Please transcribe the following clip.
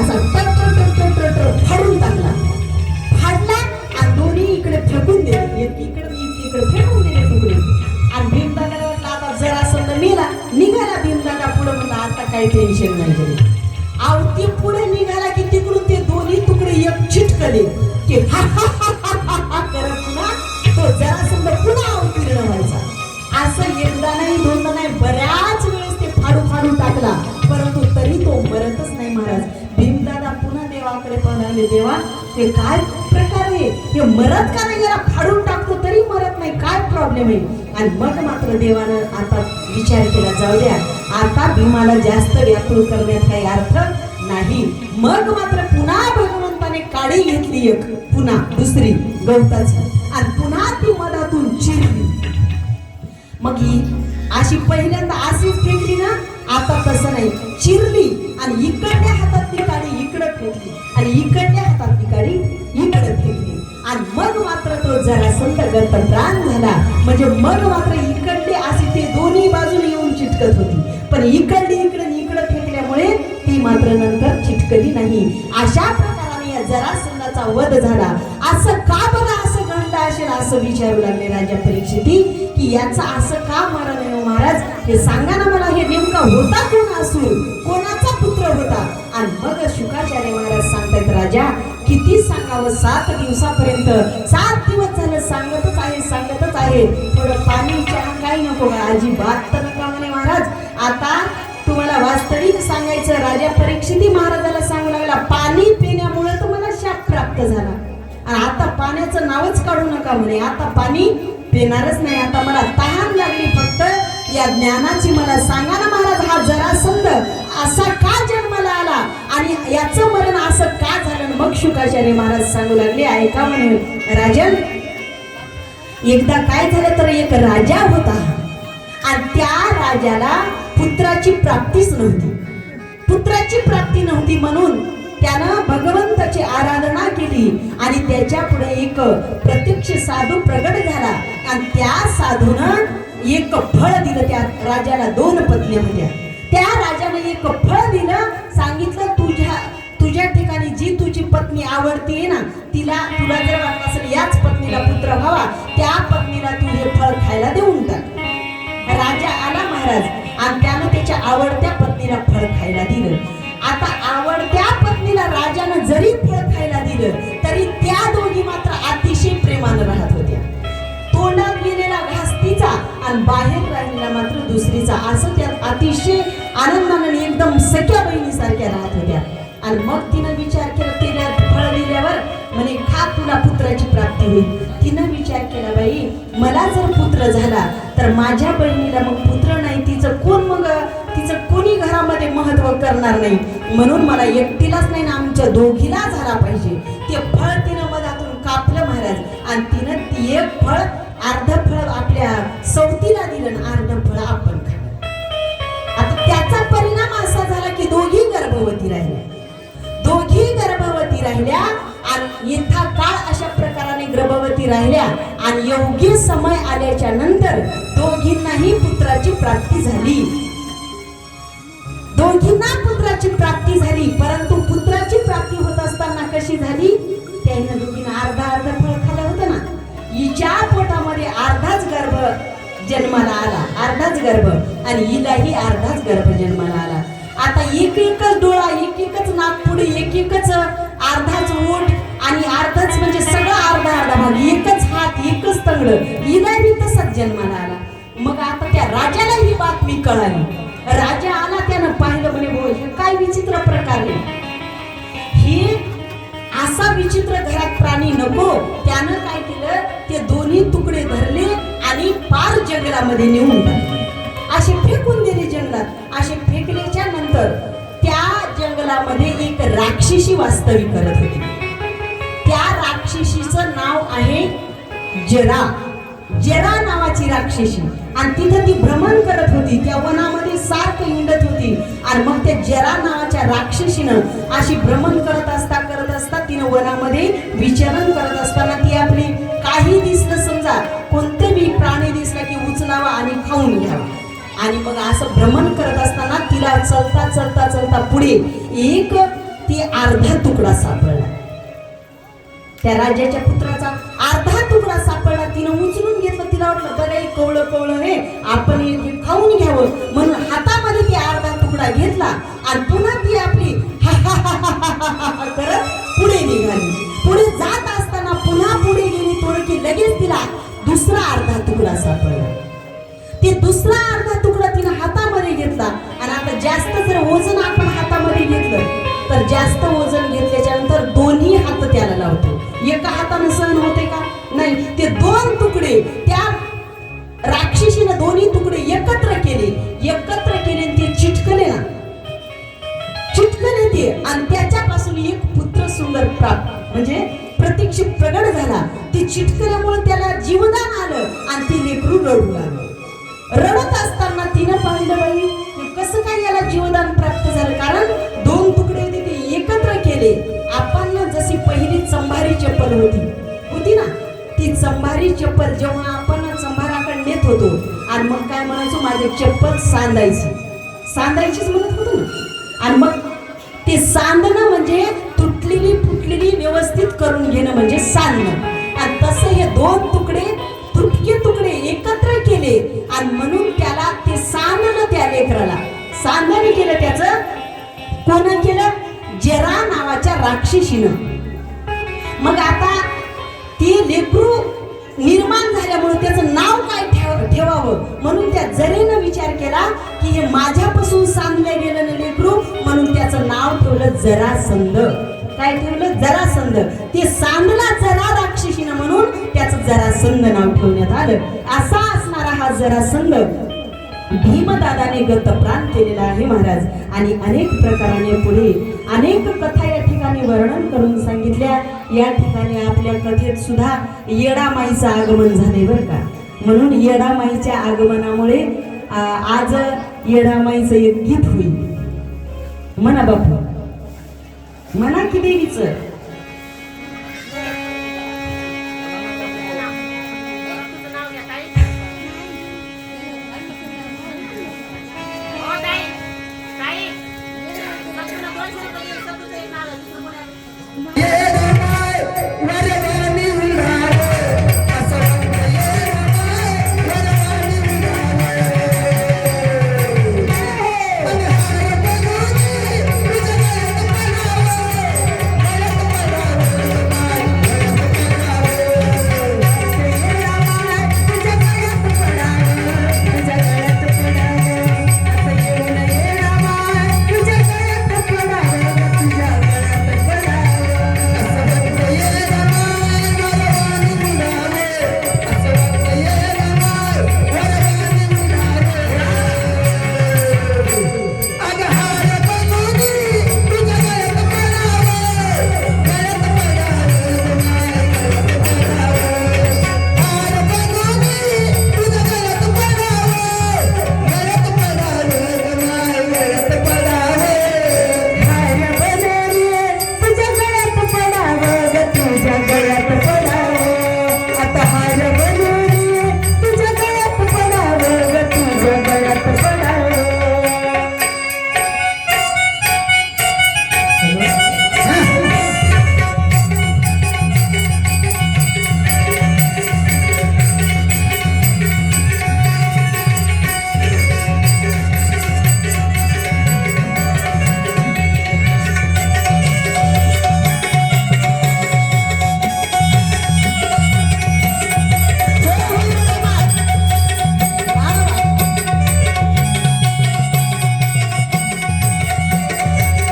असा टर टर टर टर टर फाडून टाकला. फाडला आणि दोन्ही इकडे फेकून दिले. एक इकडे एक इकडे फेकून दिले तुकडे आणि भीमदादाला आता जरा समजा मेला निघाला भीमदादा पुढे म्हणला आता काही टेन्शन नाही घरी ते पुढे म्हणले देवा हे काय प्रकार आहे? हे मरत का नाही? जरा फाडून टाकतो तरी मरत नाही. काय प्रॉब्लेम आहे? आणि मग मात्र देवानं आता विचार केला जाऊ द्या. आता भीमाला जास्त व्याकुळ करण्यात काही अर्थ नाही. मग मात्र पुन्हा भगवंताने काडी घेतली एक. पुन्हा दुसरी. गवताची. आणि पुन्हा ती मधातून चिरली. मग ही अशी पहिल्यांदा अशीच फेकली ना आता तसं नाही. चिरली आणि इकडल्या हातातली काडी इकडं फेकली आणि इकडल्या हातातली काडी इकडं फेकली. आणि मग मात्र तो जरा संत प्राण झाला. म्हणजे मन मात्र इकडले असे ते दोन्ही बाजूने येऊन चिटकत होती. पण इकडली इकडे आणि इकडं फेकल्यामुळे ती मात्र नंतर चिटकली नाही. अशा प्रकाराने या जरासंधाचा वध झाला. असं का बरं असं घडलं असेल असं विचारू लागले राजा परीक्षिती की याचा असं का मरण हो महाराज? हे सांगा ना होता कोण असून कोणाचा पुत्र होता? आणि मग शुकाचार्य महाराज सांगतायत राजा किती सांगावं? सात दिवसापर्यंत सात दिवस झालं सांगतच आहे सांगतच आहे. थोडं पाणी चहा काही नको का अजिबात तर नका म्हणे महाराज. आता तुम्हाला वास्तविक सांगायचं राजा परीक्षिती महाराजाला सांगू लागला पाणी पिण्यामुळे तुम्हाला शाप प्राप्त झाला. आणि आता पाण्याचं नावच काढू नका म्हणे. आता पाणी पिणारच नाही. आता मला तहान लागली फक्त या ज्ञानाची मला सांगा ना महाराज हा जरासंध असा का जन्माला आला आणि याचं मरण असं का झालं? मग शुकाचार्य महाराज सांगू लागले ऐका म्हणे राजन एकदा काय झालं तर एक राजा होता. आणि त्या राजाला पुत्राची प्राप्तीच नव्हती. पुत्राची प्राप्ती नव्हती म्हणून त्यानं भगवंताची आराधना केली आणि त्याच्या पुढे एक प्रत्यक्ष साधू प्रगट झाला. आणि त्या साधूनं एक फळ दिलं त्या राजाला दोन पत्न्या होत्या त्या राजाने एक फळ दिलं सांगितलं तुझ्या तुझ्या ठिकाणी जी तुझी पत्नी आवडतीये ना तिला तुला जर वाटत असेल याच पत्नीला पुत्र व्हावा त्या पत्नीला तू हे फळ खायला देऊन टाक. राजा आला महाराज आणि त्यानं त्याच्या आवडत्या पत्नीला फळ खायला दिलं. आता आवडत्या पत्नीला राजानं जरी फळ खायला दिलं तरी त्या दोघी मात्र अतिशय प्रेमानं राहत होत्या. तोंडात गेले आणि बाहेर राहिलेला मात्र दुसरीचा. असं त्या अतिशय आनंदाने आणि एकदम सख्या बहिणीसारख्या राहत होत्या. आणि मग तिनं विचार केला तिला फळ दिल्यावर म्हणे खा तुला पुत्राची प्राप्ती होईल. तिनं विचार केला बाई मला जर पुत्र झाला तर माझ्या बहिणीला मग पुत्र नाही तिचं कोण मग तिचं कोणी घरामध्ये महत्त्व करणार नाही? म्हणून मला एकटीलाच नाही ना आमच्या दोघीला झाला पाहिजे. ते फळ तिनं मधातून कापलं महाराज. आणि तिनं ती एक फळ अर्ध राहिल्या दोघी गर्भवती राहिल्या आणि यथा काळ अशा प्रकाराने गर्भवती राहिल्या आणि योग्य समय आल्याच्यानंतर दोघींनाही पुत्राची प्राप्ती झाली. दोघींना पुत्राची प्राप्ती झाली परंतु पुत्राची प्राप्ती होत असताना कशी झाली? त्याने दोघींना अर्धा अर्धा फळ खाल्लं होतं ना. हिच्या पोटामध्ये अर्धाच गर्भ जन्माला आला अर्धाच गर्भ आणि हिलाही अर्धाच गर्भ जन्माला आला. आता एक एकच डोळा एक एकच नागपुडी एक एकच अर्धाच ओठ आणि अर्धाच म्हणजे सगळं अर्धा अर्धा भाग. एकच हात एकच तंगड. हिलाही तसाच जन्माला आला मग आता त्या राजाला ही बातमी कळाली. राजा आला त्यानं पाहिलं म्हणे हो हे काय विचित्र प्रकार आहे? हे असा विचित्र घरात प्राणी नको. त्यानं काय केलं? ते दोन्ही तुकडे धरले आणि पार जंगलामध्ये नेऊन टाकले. असे फेकून दिले जंगलात. असे फेकले नंतर त्या जंगलामध्ये एक राक्षसी वास्तव्य करत होती. त्या राक्षसीचं नाव आहे जरा. जरा नावाची राक्षसी. आणि तिथं ती भ्रमण करत होती. त्या वनामध्ये सारखं हिंडत होती. आणि मग त्या जरा नावाच्या राक्षसीनं अशी भ्रमण करत असता करत असता तिनं वनामध्ये विचरण करत असताना ती आपली काही दिसलं समजा कोणते बी प्राणी दिसला की उचलावा आणि खाऊन आणि मग असं भ्रमण करत असताना तिला चलता चलता चलता पुढे एक ती अर्धा तुकडा सापडला. त्या राजाच्या पुत्राचा अर्धा तुकडा सापडला. तिनं उचलून घेतलं. तिला वाटलं बरं कवळं कवळं हे आपण खाऊन घ्यावं. म्हणून हातामध्ये ती अर्धा तुकडा घेतला आणि पुन्हा ती आपली करत पुढे निघाली. पुढे जात असताना पुन्हा पुढे गेली. थोडं की लगेच तिला दुसरा अर्धा तुकडा सापडला. ते दुसरा वजन आपण हातामध्ये घेतलं तर जास्त वजन घेतल्याच्या नंतर दोन्ही हात त्याला लावतो. एका हाताने सहन होते का? नाही. ते दोन तुकडे त्या राक्षसीनं दोन्ही तुकडे एकत्र केले. एकत्र केले ते चिटकले ना. चिटकले ते. आणि त्याच्यापासून एक पुत्र सुंदर प्राप्त म्हणजे प्रतीक्षित प्रगट झाला. ते चिटकल्यामुळे त्याला जीवदान आलं आणि ते लेकरू रडू लागलं. रडत असताना तिनं पाहिलं बाई कसं काय याला जीवदान प्राप्त झालं? कारण दोन तुकडे होते ते एकत्र केले. आपण जशी पहिली चंभारी चप्पल होती. होती ना? ती चंभारी चप्पल जेव्हा आपण चंभाराकडे नेत होतो आणि मग काय म्हणायचो? माझी चप्पल सांधायची सांधायचीच म्हणत होतो ना? आणि मग ते सांधणं म्हणजे तुटलेली फुटलेली व्यवस्थित करून घेणं म्हणजे सांधणं आणि तसं हे दोन तुकडे तुटके तुकडे एकत्र केले आणि म्हणून सांदण केलं त्याचं. कोण केलं? जरा नावाच्या राक्षसीनं मग आता ती लेकरू निर्माण झाल्यामुळे त्याचं नाव काय ठेवावं? म्हणून त्या जरेनं विचार केला की हे माझ्यापासून सांगलं गेलं ना लेकरू म्हणून त्याचं नाव ठेवलं जरासंध काय ठेवलं? जरासंध ते सांदला जरा राक्षसीनं म्हणून त्याचं जरासंध नाव ठेवण्यात आलं. असा असणारा हा जरासंध भीमदादाने गतप्राण केलेला आहे महाराज. आणि अनेक प्रकाराने पुढे अनेक कथा या ठिकाणी वर्णन करून सांगितल्या. या ठिकाणी आपल्या कथेत सुद्धा येडामाईचं आगमन झाले बरं का. म्हणून येडामाईच्या आगमनामुळे आज येडामाईचं एक गीत होईल. म्हणा बापू. म्हणा की देवीचं.